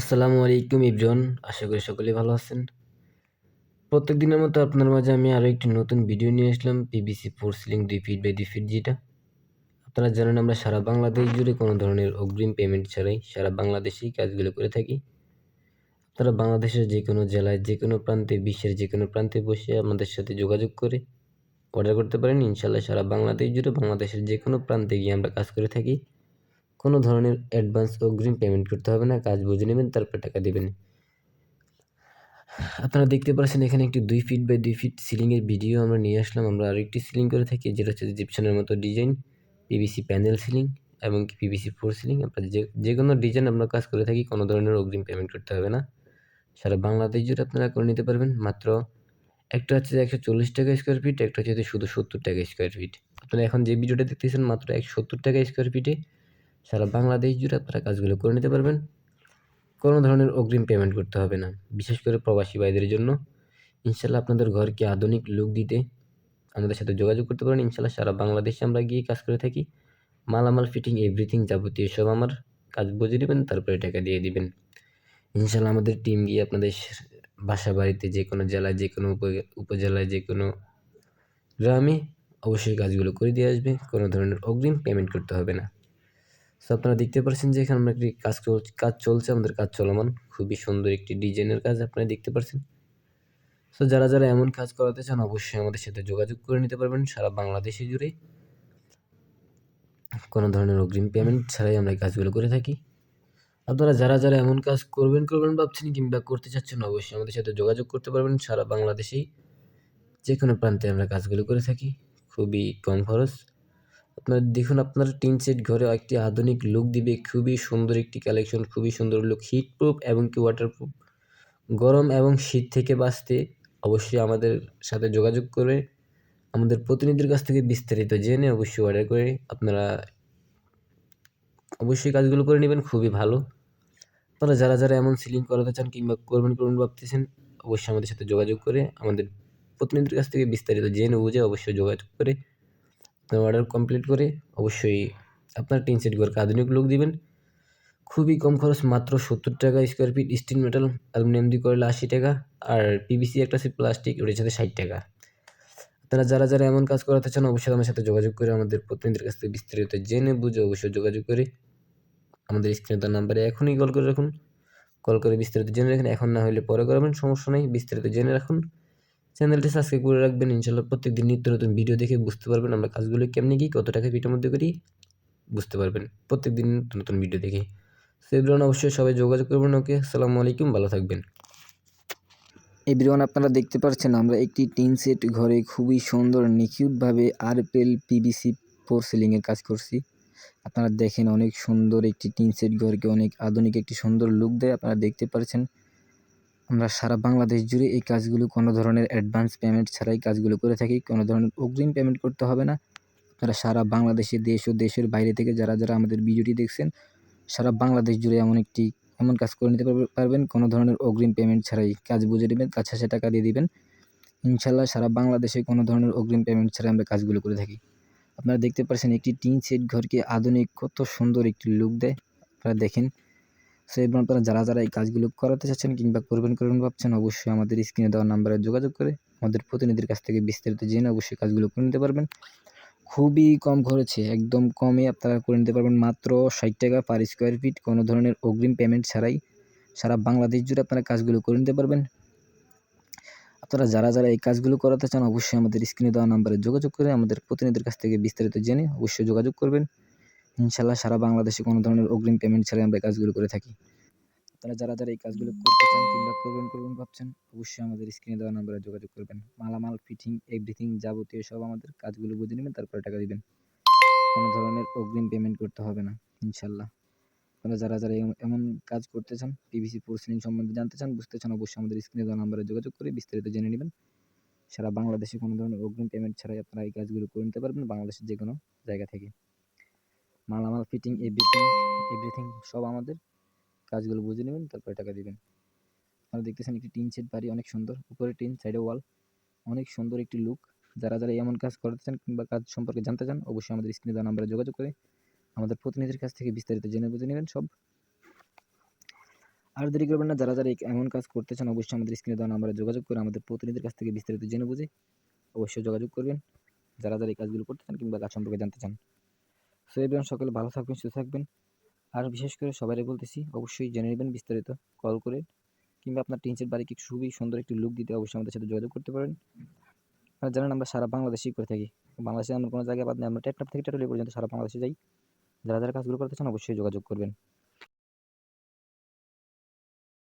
আসসালামু আলাইকুম ইব্রান, আশা করি সকলেই ভালো আছেন। প্রত্যেক দিনের মতো আপনার মাঝে আমি আরও একটি নতুন ভিডিও নিয়ে আসলাম, পিবিসি ফোর সিলিং দুই ফিট বাই দুই ফিট যেটা। আপনারা জানেন আমরা সারা বাংলাদেশ জুড়ে কোনো ধরনের অগ্রিম পেমেন্ট ছাড়াই সারা বাংলাদেশেই কাজগুলো করে থাকি। আপনারা বাংলাদেশের যে কোনো জেলায়, যে কোনো প্রান্তে, বিশ্বের যে কোনো প্রান্তে বসে আমাদের সাথে যোগাযোগ করে অর্ডার করতে পারেন। ইনশাল্লাহ সারা বাংলাদেশ জুড়ে বাংলাদেশের যে কোনো প্রান্তে গিয়ে আমরা কাজ করে থাকি। কোনো ধরনের অ্যাডভান্স অগ্রিম পেমেন্ট করতে হবে না, কাজ বুঝে নেবেন, তারপর টাকা দেবেন। আপনারা দেখতে পাচ্ছেন এখানে একটি দুই ফিট বাই দুই ফিট সিলিংয়ের ভিডিও আমরা নিয়ে আসলাম। আমরা আরেকটি সিলিং করে থাকি, যেটা হচ্ছে জিপশনের মতো ডিজাইন পিভিসি প্যানেল সিলিং এবং কি পিভিসি ফোর সিলিং আপনার যে যে কোনো ডিজাইন আমরা কাজ করে থাকি, কোনো ধরনের অগ্রিম পেমেন্ট করতে হবে না। সারা বাংলাদেশ জুড়ে আপনারা করে নিতে পারবেন। মাত্র একটা হচ্ছে একশো চল্লিশ টাকা স্কোয়ার ফিট একটা হচ্ছে শুধু সত্তর টাকা স্কোয়ার ফিট আপনারা এখন যে ভিডিওটা দেখতেছেন, মাত্র একশো সত্তর টাকা স্কোয়ার ফিটে সারা বাংলাদেশ জুড়ে আপনারা কাজগুলো করে নিতে পারবেন। কোনো ধরনের অগ্রিম পেমেন্ট করতে হবে না। বিশেষ করে প্রবাসী ভাইদের জন্য। ইনশাল্লাহ আপনাদের ঘরকে আধুনিক লুক দিতে আমাদের সাথে যোগাযোগ করতে পারেন। ইনশাল্লাহ সারা বাংলাদেশে আমরা গিয়ে কাজ করে থাকি। মালামাল ফিটিং এভরিথিং যাবতীয় সব আমার কাজ বুঝে নেবেন, তারপরে টাকা দিয়ে দিবেন। ইনশাল্লাহ আমাদের টিম গিয়ে আপনাদের বাসা বাড়িতে যে কোনো জেলায়, যে কোনো উপজেলায়, যে কোনো গ্রামে অবশ্যই কাজগুলো করে দিয়ে আসবে। কোনো ধরনের অগ্রিম পেমেন্ট করতে হবে না। সো আপনারা দেখতে পাচ্ছেন যে এখানে আমরা একটি কাজ কাজ চলছে, আমাদের কাজ চলমান। খুবই সুন্দর একটি ডিজাইনের কাজ আপনারা দেখতে পাচ্ছেন সো যারা যারা এমন কাজ করাতে চান, অবশ্যই আমাদের সাথে যোগাযোগ করে নিতে পারবেন। সারা বাংলাদেশে জুড়ে কোনো ধরনের অগ্রিম পেমেন্ট ছাড়াই আমরা এই কাজগুলো করে থাকি। আপনারা যারা যারা এমন কাজ করবেন করবেন ভাবছেন কিংবা করতে চাচ্ছেন, অবশ্যই আমাদের সাথে যোগাযোগ করতে পারবেন। সারা বাংলাদেশেই যে কোনো প্রান্তে আমরা কাজগুলো করে থাকি। খুবই কম খরচ। আপনার, দেখুন আপনার টিন সেট ঘরে একটি আধুনিক লুক দিবে। খুবই সুন্দর একটি কালেকশন খুবই সুন্দর লুক হিট প্রুফ এবং কি ওয়াটারপ্রুফ গরম এবং শীত থেকে বাঁচতে অবশ্যই আমাদের সাথে যোগাযোগ করে। আমাদের প্রতিনিধির কাছ থেকে বিস্তারিত জেনে অবশ্যই অর্ডার করে। আপনারা অবশ্যই কাজগুলো করে নেবেন, খুবই ভালো। আপনারা যারা যারা এমন সিলিং করাতে চান কিংবা করবেন করবেন ভাবতেছেন, অবশ্যই আমাদের সাথে যোগাযোগ করে, আমাদের প্রতিনিধির কাছ থেকে বিস্তারিত জেনে বুঝে অবশ্যই যোগাযোগ করে। অর্ডার কমপ্লিট করে অবশ্যই আপনার টিন সেট ঘরকে আধুনিক লুক দিবেন। খুবই কম খরচ, মাত্র সত্তর টাকা square feet steel metal aluminium দিয়ে করলে আশি টাকা আর পিভিসি একটা আছে প্লাস্টিক ওটার সাথে ষাট টাকা। আপনারা যারা যারা এমন কাজ করাতে চান, অবশ্যই আমার সাথে যোগাযোগ করে আমাদের প্রতিনিধির কাছ থেকে বিস্তারিত জেনে বুঝে অবশ্যই যোগাযোগ করে আমাদের স্ক্রিনে তার নাম্বারে এখনই কল করে রাখুন। কল করে বিস্তারিত জেনে রাখুন, এখন না হলে পরে করবেন, সমস্যা নেই, বিস্তারিত জেনে রাখুন। চ্যানেলটি সাবস্ক্রাইব করে রাখবেন। ইনশাল্লাহ প্রত্যেকদিন নিত্য নতুন ভিডিও দেখে বুঝতে পারবেন আমরা কাজগুলো কেমনি কি, কত টাকা ভিডিওর মধ্যে করি, বুঝতে পারবেন। প্রত্যেকদিন নতুন নতুন ভিডিও দেখে। সেভরন অবশ্যই সবাই যোগাযোগ করবেন ওকে আসসালামু আলাইকুম, ভালো থাকবেন। এভরিওয়ান আপনারা দেখতে পাচ্ছেন, আমরা একটি টিন সেট ঘরে খুবই সুন্দর, নিখুঁতভাবে আরপিএল পিবিসি ফোর সিলিংয়ের কাজ করছি। আপনারা দেখেন অনেক সুন্দর একটি টিন সেট ঘরকে, অনেক আধুনিক একটি সুন্দর লুক দেয়, আপনারা দেখতে পাচ্ছেন আমরা সারা বাংলাদেশ জুড়ে এই কাজগুলো কোনো ধরনের অ্যাডভান্স পেমেন্ট ছাড়াই কাজগুলো করে থাকি, কোনো ধরনের অগ্রিম পেমেন্ট করতে হবে না। আপনারা সারা বাংলাদেশে দেশ ও দেশের বাইরে থেকে যারা যারা আমাদের ভিডিওটি দেখছেন, সারা বাংলাদেশ জুড়ে এমন একটি এমন কাজ করে নিতে পারবেন, কোনো ধরনের অগ্রিম পেমেন্ট ছাড়াই কাজ বুঝে নেবেন, কাজ টাকা দিয়ে দেবেন। ইনশাল্লাহ সারা বাংলাদেশে কোনো ধরনের অগ্রিম পেমেন্ট ছাড়াই আমরা কাজগুলো করে থাকি। আপনারা দেখতে পাচ্ছেন একটি টিন সেট ঘরকে আধুনিক কত সুন্দর একটি লুক দেয়। আপনারা দেখেন সো এবং আপনারা যারা যারা এই কাজগুলো করাতে চাচ্ছেন কিংবা করবেন করবেন ভাবছেন, অবশ্যই আমাদের স্ক্রিনে দেওয়া নাম্বারে যোগাযোগ করে আমাদের প্রতিনিধির কাছ থেকে বিস্তারিত জেনে অবশ্যই কাজগুলো করে নিতে পারবেন। খুবই কম খরচে, একদম কমে আপনারা করে নিতে পারবেন। মাত্র ষাট টাকা পার স্কোয়ার ফিট কোনো ধরনের অগ্রিম পেমেন্ট ছাড়াই সারা বাংলাদেশ জুড়ে আপনারা কাজগুলো করে নিতে পারবেন। আপনারা যারা যারা এই কাজগুলো করাতে চান, অবশ্যই আমাদের স্ক্রিনে দেওয়া নাম্বারে যোগাযোগ করে আমাদের প্রতিনিধির কাছ থেকে বিস্তারিত জেনে অবশ্যই যোগাযোগ করবেন। ইনশাল্লাহ সারা বাংলাদেশে কোনো ধরনের অগ্রিম পেমেন্ট ছাড়াই আমরা কাজগুলো করে থাকি। আপনারা যারা যারা এই কাজগুলো করতে চান কিংবা করবেন করবেন, ভাবছেন, অবশ্যই আমাদের স্ক্রিনে দেওয়া নাম্বারে যোগাযোগ করবেন। মালামাল ফিটিং এভরিথিং যাবতীয় সব আমাদের কাজগুলো বুঝে নেবেন, তারপরে টাকা দিবেন। কোনো ধরনের অগ্রিম পেমেন্ট করতে হবে না, ইনশাল্লাহ। আপনারা যারা যারা এমন কাজ করতে চান পিভিসি সিলিং সম্বন্ধে জানতে চান, বুঝতে চান, অবশ্যই আমাদের স্ক্রিনে দেওয়া নাম্বারে যোগাযোগ করে বিস্তারিত জেনে নেবেন। সারা বাংলাদেশে কোনো ধরনের অগ্রিম পেমেন্ট ছাড়াই আপনারা এই কাজগুলো করে নিতে পারবেন, বাংলাদেশের যে কোনো জায়গা থেকে। মালামাল ফিটিং এভরিথিং এভরিথিং সব আমাদের কাজগুলো বুঝে নেবেন, তারপরে টাকা দিবেন। আপনারা দেখতেছেন একটি টিন সেট বাড়ি, অনেক সুন্দর। উপরে টিন সাইডে ওয়াল অনেক সুন্দর একটি লুক যারা যারা এমন কাজ করতে চান কিংবা কাজ সম্পর্কে জানতে চান, অবশ্যই আমাদের স্ক্রিনে দেওয়া নাম্বারে যোগাযোগ করে আমাদের প্রতিনিধির কাছ থেকে বিস্তারিত জেনে বুঝে নেবেন সব। আর দেরি করবেন না, যারা যারা এমন কাজ করতে চান, অবশ্যই আমাদের স্ক্রিনে দেওয়া নাম্বারে যোগাযোগ করে আমাদের প্রতিনিধির কাছ থেকে বিস্তারিত জেনে বুঝে অবশ্যই যোগাযোগ করবেন। যারা যারা এই কাজগুলো করতে চান কিংবা কাজ সম্পর্কে জানতে চান সো সকলে ভালো থাকবেন, সুস্থ থাকবেন। আর বিশেষ করে সবাই বলতেছি, অবশ্যই জেনে নেবেন বিস্তারিত। কল করে কিংবা আপনার টিনসের বাড়িকে খুবই সুন্দর একটি লুক দিতে অবশ্যই আমাদের সাথে যোগাযোগ করতে পারেন। আপনারা জানেন আমরা সারা বাংলাদেশেই করে থাকি। বাংলাদেশে আমরা কোনো জায়গায় বাদ নেই, আমরা টেকটাপ থেকে টেটলি পর্যন্ত সারা বাংলাদেশে যাই। যারা যারা কাজগুলো করতে চান অবশ্যই যোগাযোগ করবেন।